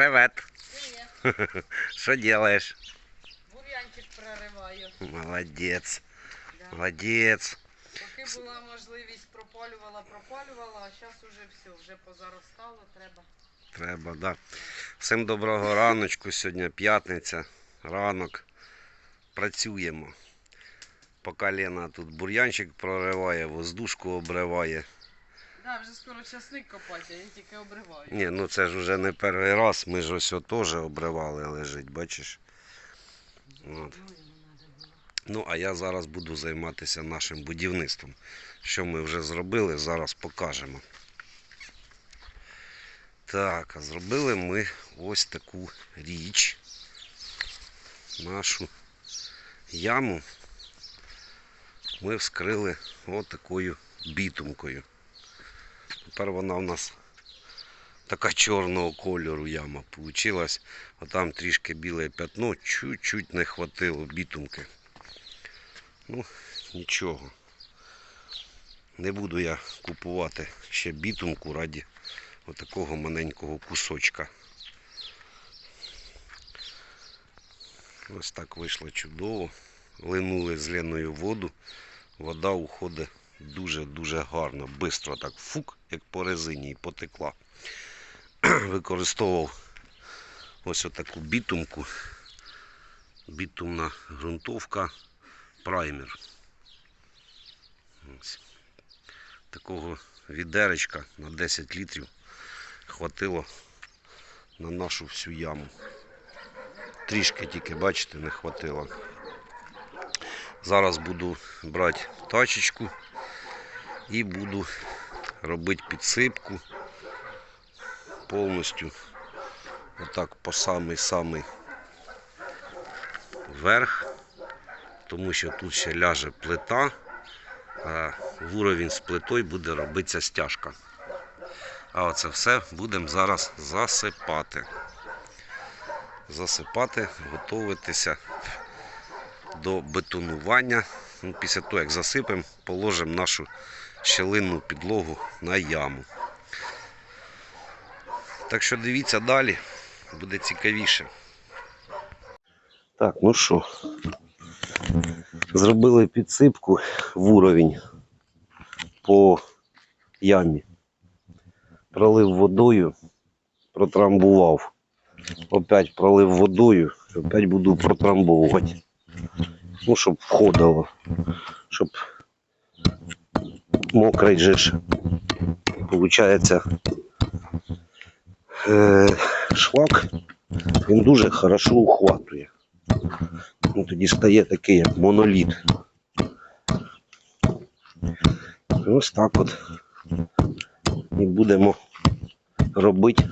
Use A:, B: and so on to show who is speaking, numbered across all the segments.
A: Привет.
B: Привет.
A: Что делаешь?
B: Бур'янчик прориваю.
A: Молодец.
B: Да.
A: Молодец.
B: Поки була можливість пропалювала, пропалювала, а зараз уже все, вже позаростало, треба.
A: Треба, да. Всім доброго раночку. Сьогодні п'ятниця. Ранок. Працюємо. Поки Лена тут бур'янчик прориває, воздушку обриває.
B: Да, вже скоро часник копати, я тільки обриваю.
A: Ні, ну це ж вже не перший раз. Ми ж ось теж обривали лежить, бачиш? От.
B: Ну,
A: а я зараз буду займатися нашим будівництвом. Що ми вже зробили, зараз покажемо. Так, а зробили ми ось таку річ. Нашу яму ми вскрили отакою бітумкою. Тепер вона у нас така чорного кольору яма получилась. А там трішки біле пятно, чуть-чуть не хватило бітумки. Ну, нічого. Не буду я купувати ще бітумку раді отакого маленького кусочка. Ось так вийшло чудово. Линули з Леною воду. Вода уходить дуже-дуже гарно, бистро так фук, як по резині і потекла. Використовував ось отаку бітумку. Бітумна ґрунтовка праймер. Ось. Такого відеречка на 10 літрів хватило на нашу всю яму. Трішки тільки, бачите, не хватило. Зараз буду брати тачечку і буду робити підсипку повністю отак по самий-самий верх тому що тут ще ляже плита, а в уровень з плитою буде робитися стяжка. А оце все будемо зараз засипати. Засипати, готуватися до бетонування. Ну, після того, як засипемо, положимо нашу щелинну підлогу на яму. Так що дивіться далі, буде цікавіше. Так, ну що, Зробили підсипку в уровень по ямі. Пролив водою, протрамбував. Опять пролив водою, опять буду протрамбовувати. Ну, щоб входило, щоб мокрий же ж. Получається е, шлак, він дуже хорошо ухватує. Ну, тоді стає такий як моноліт. Ось так от і будемо робити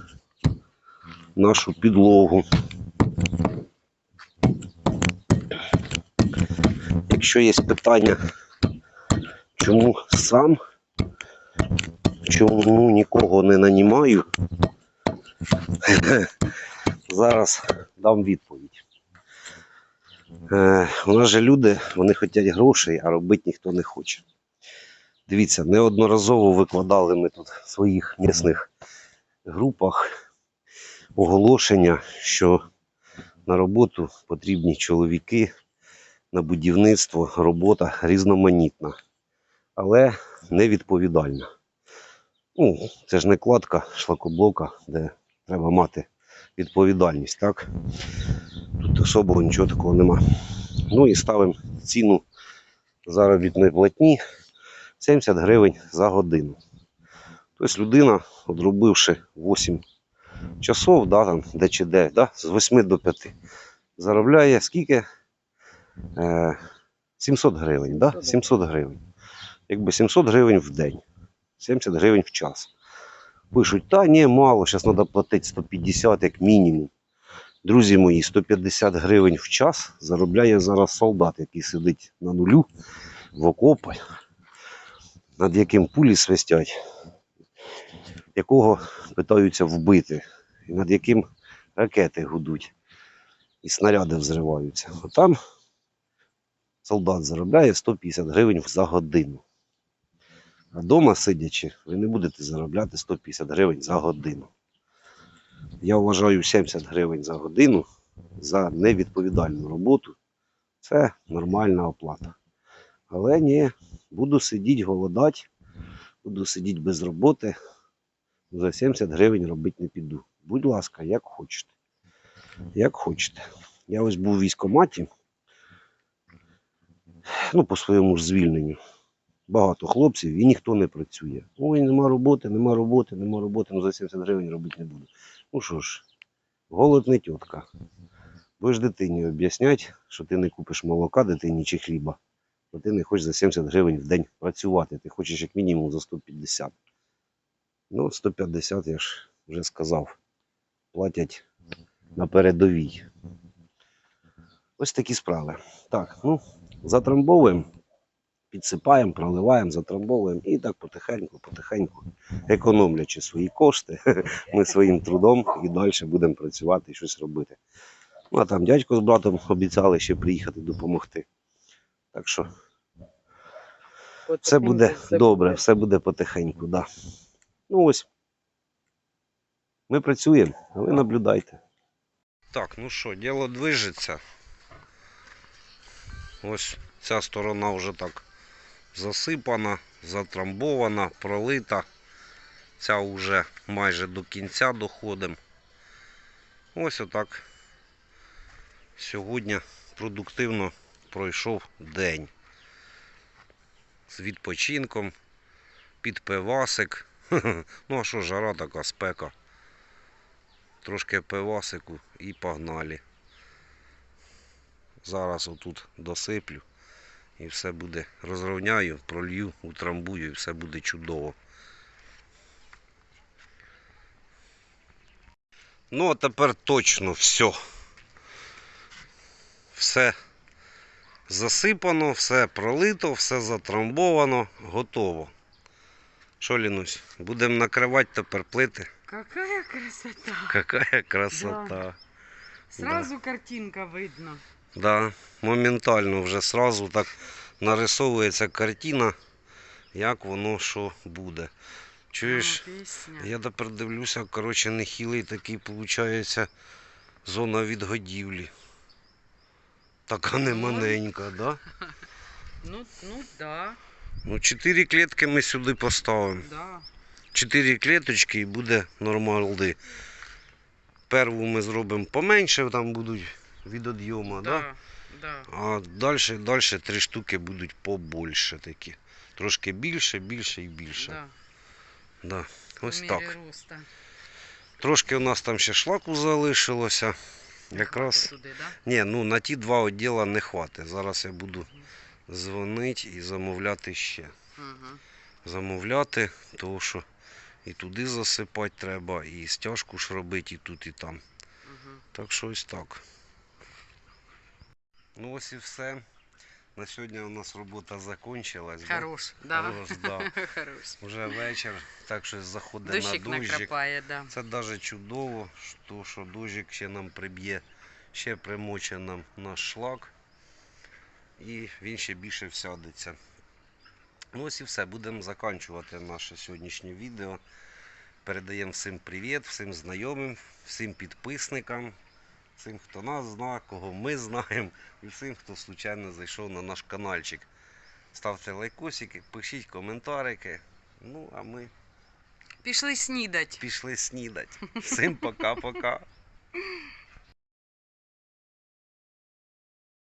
A: нашу підлогу. Якщо є питання, чому сам, чому нікого не нанімаю, зараз дам відповідь. Е, у нас же люди, вони хочуть грошей, а робити ніхто не хоче. Дивіться, неодноразово викладали ми тут в своїх місних групах оголошення, що на роботу потрібні чоловіки, на будівництво робота різноманітна, але невідповідальна. Ну, це ж не кладка шлакоблока, де треба мати відповідальність, так? Тут особого нічого такого нема. Ну і ставимо ціну заробітної платні 70 гривень за годину. Тобто людина, одробивши 8 часов, да, там, де чи де, да, з 8 до 5, заробляє скільки? Е, 700 гривень, да? 700 гривень. Якби 700 гривень в день, 70 гривень в час. Пишуть, та ні, мало, зараз треба платити 150 як мінімум. Друзі мої, 150 гривень в час заробляє зараз солдат, який сидить на нулю в окопі, над яким пулі свистять, якого питаються вбити, і над яким ракети гудуть і снаряди взриваються. А там солдат заробляє 150 гривень за годину. А вдома сидячи, ви не будете заробляти 150 гривень за годину. Я вважаю 70 гривень за годину за невідповідальну роботу. Це нормальна оплата. Але ні, буду сидіти, голодати, буду сидіти без роботи. За 70 гривень робити не піду. Будь ласка, як хочете. Як хочете. Я ось був у військкоматі, ну, по своєму ж звільненню. Багато хлопців і ніхто не працює. Ой, нема роботи, нема роботи, нема роботи, ну за 70 гривень робити не буду. Ну що ж, голод не тітка. Будеш дитині об'ясняти, що ти не купиш молока дитині чи хліба, бо ти не хочеш за 70 гривень в день працювати. Ти хочеш як мінімум за 150. Ну, 150, я ж вже сказав, платять на передовій. Ось такі справи. Так, ну, затрамбовуємо, підсипаємо, проливаємо, затрамбовуємо і так потихеньку, потихеньку, економлячи свої кошти, ми своїм трудом і далі будемо працювати і щось робити. Ну, а там дядько з братом обіцяли ще приїхати допомогти. Так що все буде добре, все буде потихеньку, да. Ну ось. Ми працюємо, а ви наблюдайте. Так, ну що, діло движеться. Ось ця сторона вже так засипана, затрамбована, пролита. Ця вже майже до кінця доходимо. Ось отак. Сьогодні продуктивно пройшов день. З відпочинком, під пивасик. Ну а що, жара така спека. Трошки пивасику і погнали. Зараз отут досиплю і все буде. Розровняю, пролью, утрамбую і все буде чудово. Ну, а тепер точно все. Все засипано, все пролито, все затрамбовано, готово. Що, Лінусь, будемо накривати тепер плити.
B: Какая красота!
A: Какая красота.
B: Сразу картинка видно.
A: Да, моментально вже сразу так нарисовується картина, як воно що буде. Чуєш?
B: О.
A: Я тепер дивлюся, коротше, нехилий такий, виходить, зона відгодівлі. Така не
B: Ой.
A: маленька, да?
B: Ну, ну да,
A: Ну, чотири клітки ми сюди поставимо.
B: да.
A: Чотири кліточки і буде нормалди. Перву ми зробимо поменше, там будуть від одйому, да?
B: Да, да.
A: А далі, далі три штуки будуть побольше такі. Трошки більше, більше і більше.
B: да.
A: Да. Ось так.
B: роста.
A: Трошки у нас там ще шлаку залишилося.
B: Не
A: Якраз.
B: Туди, да?
A: Ні, ну на ті два відділа не хватить. Зараз я буду дзвонити і замовляти ще.
B: Ага.
A: Замовляти, тому що і туди засипати треба, і стяжку ж робити, і тут, і там.
B: Ага.
A: Так що ось так. Ну ось і все. На сьогодні у нас робота закінчилась.
B: Хорош, да.
A: Хорош, да.
B: Хорош.
A: Вже вечір, так що заходить
B: Дощик
A: на дощик.
B: накрапає, да.
A: Це навіть чудово, що, що дощик ще нам приб'є, ще примоче нам наш шлак. І він ще більше всядеться. Ну ось і все. Будемо закінчувати наше сьогоднішнє відео. Передаємо всім привіт, всім знайомим, всім підписникам, всім, хто нас знає, кого ми знаємо, і всім, хто случайно зайшов на наш каналчик. Ставте лайкосики, пишіть коментарики. Ну, а ми
B: Пішли снідать.
A: пішли снідать. Всім пока-пока.